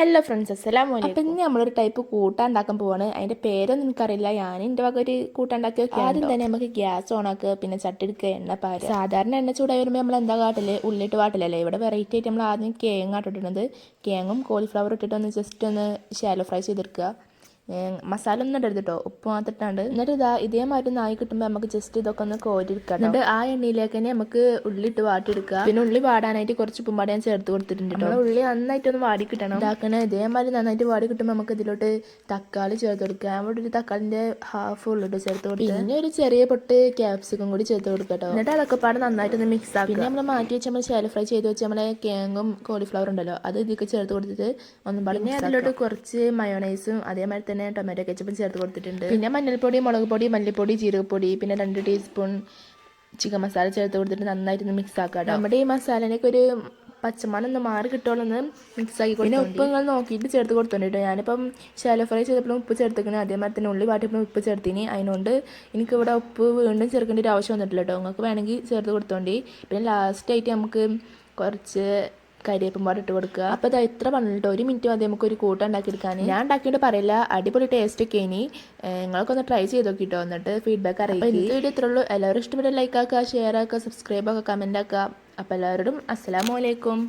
Hello friends അസ്സലാമു അപ്പം വലൈക്കും ഇനി നമ്മളൊരു ടൈപ്പ് കൂട്ടാൻ ഉണ്ടാക്കാൻ പോവാണ്. അതിന്റെ പേരൊന്നും എനിക്കറിയില്ല. ഞാൻ എന്റെ വക ഒരു കൂട്ടാണ്ടാക്കി ആദ്യം തന്നെ നമുക്ക് ഗ്യാസ് ഓണാക്കുക പിന്നെ ചട്ടി എടുക്കുക എണ്ണ പാൽ സാധാരണ എണ്ണ ചൂടായി വരുമ്പോൾ നമ്മൾ എന്താ കാട്ടില്ലേ ഉള്ളിട്ട് വാട്ടില്ലല്ലേ ഇവിടെ വെറൈറ്റി ആയിട്ട് നമ്മൾ ആദ്യം കേങ്ങ് ആട്ടിട്ടുള്ളത് കേങ്ങും കോളിഫ്ലവർ ഇട്ടിട്ട് ഒന്ന് ജസ്റ്റ് ഒന്ന് ഷാലോ ഫ്രൈ ചെയ്തെടുക്കുക. മസാല ഒന്നും ഇടരുത് കേട്ടോ ഉപ്പ് മാത്രം ഇട്ടാണ്ട് എന്നിട്ട് ഇതാ ഇതേ ഇതേമാതിരി നായി കിട്ടുമ്പോൾ നമുക്ക് ജസ്റ്റ് ഇതൊക്കെ ഒന്ന് കോരിയെടുക്കാം എന്നിട്ട് ആ എണ്ണയിലേക്ക് തന്നെ നമുക്ക് ഉള്ളി ഇട്ട് വാട്ടിയെടുക്കുക. പിന്നെ ഉള്ളി വാടാനായിട്ട് കുറച്ച് ഉപ്പും ഞാൻ ചേർത്ത് കൊടുത്തിട്ടുണ്ട് കേട്ടോ ഉള്ളി നന്നായിട്ട് ഒന്ന് വാടി കിട്ടണം. ഇതാക്കണ ഇതേമാതിരി നന്നായിട്ട് വാടി കിട്ടുമ്പോൾ നമുക്ക് ഇതിലോട്ട് തക്കാളി ചേർത്ത് കൊടുക്കുക അവിടെ ഒരു തക്കാളിന്റെ ഹാഫ് ഉള്ളിട്ട് ചേർത്ത് കൊടുക്കുക പിന്നെ ഒരു ചെറിയ പൊട്ട് ക്യാപ്സിക്കം കൂടി ചേർത്ത് കൊടുക്കുക കേട്ടോ എന്നിട്ട് അതൊക്കെ പാട് നന്നായിട്ട് ഒന്ന് മിക്സ് ആക്കി പിന്നെ നമ്മൾ മാറ്റി വെച്ച് നമ്മൾ ശാല ഫ്രൈ ചെയ്ത് വെച്ച് നമ്മളെ കേങ്ങും കോളിഫ്ലവർ ഉണ്ടല്ലോ അത് ഇതൊക്കെ ചേർത്ത് കൊടുത്തിട്ട് ഒന്നും പാടി അതിലോട്ട് കുറച്ച് മയോണൈസും അതേമാതിരി തന്നെ ടൊമാറ്റോ കെച്ചപ്പും ചേർത്ത് കൊടുത്തിട്ടുണ്ട്. പിന്നെ മഞ്ഞൾപ്പൊടി മുളക് പൊടി മല്ലിപ്പൊടി ജീരകപ്പൊടി പിന്നെ രണ്ട് ടീസ്പൂൺ ചിക്കൻ മസാല ചേർത്ത് കൊടുത്തിട്ട് നന്നായിട്ട് മിക്സ് ആക്കാം നമ്മുടെ ഈ മസാലനൊക്കെ ഒരു പച്ചമണം ഒന്ന് മാറി കിട്ടുള്ളൂ മിക്സ് ആക്കി കൊടുക്കും പിന്നെ ഉപ്പ് നിങ്ങൾ നോക്കിയിട്ട് ചേർത്ത് കൊടുത്തോണ്ട് കേട്ടോ ഞാനിപ്പം ശാലോ ഫ്രൈ ചെയ്തപ്പോഴും ഉപ്പ് ചേർത്തിക്കണേ. അതേമാതിരി തന്നെ ഉള്ളി വാട്ടിയപ്പോഴും ഉപ്പ് ചേർത്തിനി. അതിനോണ്ട് എനിക്ക് ഇവിടെ ഉപ്പ് വീണ്ടും ചേർക്കേണ്ട ഒരു ആവശ്യം വന്നിട്ടില്ല കേട്ടോ നിങ്ങൾക്ക് വേണമെങ്കിൽ ചേർത്ത് കൊടുത്തോണ്ടി. പിന്നെ ലാസ്റ്റ് ആയിട്ട് നമുക്ക് കുറച്ച് കരിയേപ്പും പാട് ഇട്ട് കൊടുക്കുക. അപ്പോൾ ഇത് ഇത്ര പണിട്ടോ ഒരു മിനിറ്റ് മതി നമുക്ക് ഒരു കൂട്ടം ഉണ്ടാക്കിയെടുക്കാൻ ഞാൻ ഉണ്ടാക്കിയിട്ട് പറയില്ല. അടിപൊളി ടേസ്റ്റ് ഒക്കെ ഇനി നിങ്ങളൊക്കെ ഒന്ന് ട്രൈ ചെയ്ത് നോക്കിട്ടോ. എന്നിട്ട് ഫീഡ്ബാക്ക് അറിയിക്കും. ഈ വീഡിയോ ഇത്രേ ഉള്ളൂ. എല്ലാവരും ഇഷ്ടപ്പെട്ട ലൈക്ക് ആക്കുക ഷെയർ ആക്കുക സബ്സ്ക്രൈബ് ആക്കുക കമന്റ് ആക്കുക. അപ്പോൾ എല്ലാവരോടും അസ്സലാമു അലൈക്കും.